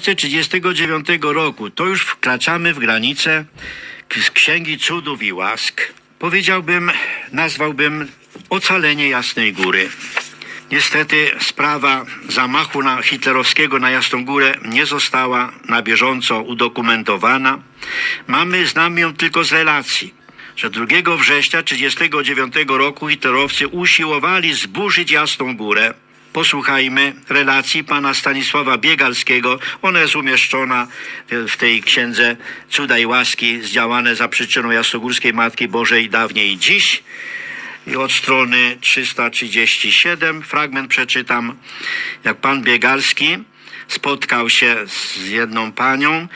1939 roku to już wkraczamy w granicę Księgi Cudów i Łask. Powiedziałbym, nazwałbym ocalenie Jasnej Góry. Niestety sprawa zamachu na hitlerowskiego na Jasną Górę nie została na bieżąco udokumentowana. Mamy, znamy ją tylko z relacji, że 2 września 1939 roku hitlerowcy usiłowali zburzyć Jasną Górę. Posłuchajmy relacji pana Stanisława Biegalskiego. Ona jest umieszczona w- tej księdze Cuda i Łaski, zdziałane za przyczyną Jasnogórskiej Matki Bożej dawniej i dziś. I od strony 337 fragment przeczytam. Jak pan Biegalski spotkał się z jedną panią,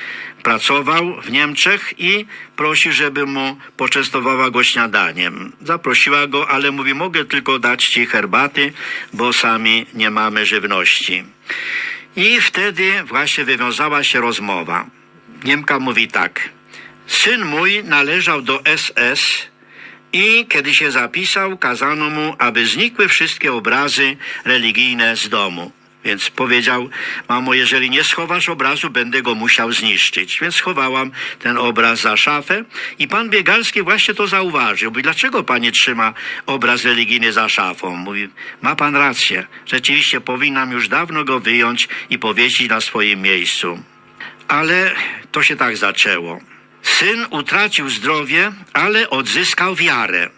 pracował w Niemczech i prosi, żeby mu poczęstowała go śniadaniem. Zaprosiła go, ale mówi, mogę tylko dać ci herbaty, bo sami nie mamy żywności. I wtedy właśnie wywiązała się rozmowa. Niemka mówi tak. Syn mój należał do SS i kiedy się zapisał, kazano mu, aby znikły wszystkie obrazy religijne z domu. Więc powiedział, mamo, jeżeli nie schowasz obrazu, będę go musiał zniszczyć. Więc schowałam ten obraz za szafę i pan Biegalski właśnie to zauważył. Mówi, dlaczego pani trzyma obraz religijny za szafą? Mówi, ma pan rację. Rzeczywiście powinnam już dawno go wyjąć i powiesić na swoim miejscu. Ale to się tak zaczęło. Syn utracił zdrowie, ale odzyskał wiarę.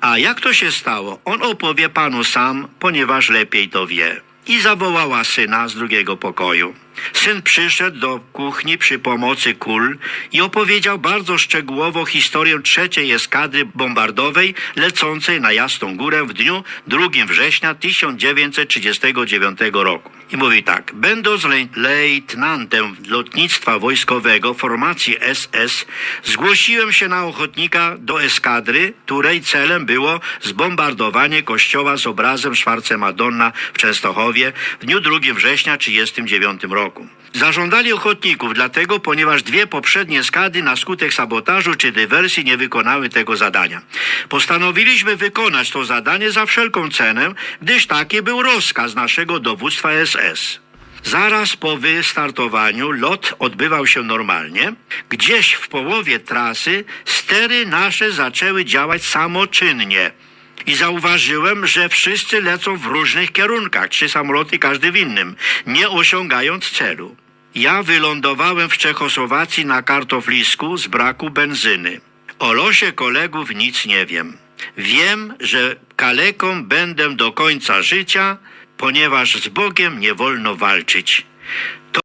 A jak to się stało? On opowie panu sam, ponieważ lepiej to wie. I zawołała syna z drugiego pokoju. Syn przyszedł do kuchni przy pomocy kul i opowiedział bardzo szczegółowo historię trzeciej eskadry bombardowej lecącej na Jasną Górę w dniu 2 września 1939 roku. I mówi tak, będąc le- lejtnantem lotnictwa wojskowego formacji SS, zgłosiłem się na ochotnika do eskadry, której celem było zbombardowanie kościoła z obrazem Szwarce Madonna w Częstochowie w dniu 2 września 1939 roku. Zażądali ochotników, dlatego, ponieważ dwie poprzednie skady na skutek sabotażu czy dywersji nie wykonały tego zadania. Postanowiliśmy wykonać to zadanie za wszelką cenę, gdyż taki był rozkaz naszego dowództwa SS. Zaraz po wystartowaniu lot odbywał się normalnie. Gdzieś w połowie trasy stery nasze zaczęły działać samoczynnie. I zauważyłem, że wszyscy lecą w różnych kierunkach, trzy samoloty każdy w innym, nie osiągając celu. Ja wylądowałem w Czechosłowacji na kartoflisku z braku benzyny. O losie kolegów nic nie wiem. Wiem, że kaleką będę do końca życia, ponieważ z Bogiem nie wolno walczyć.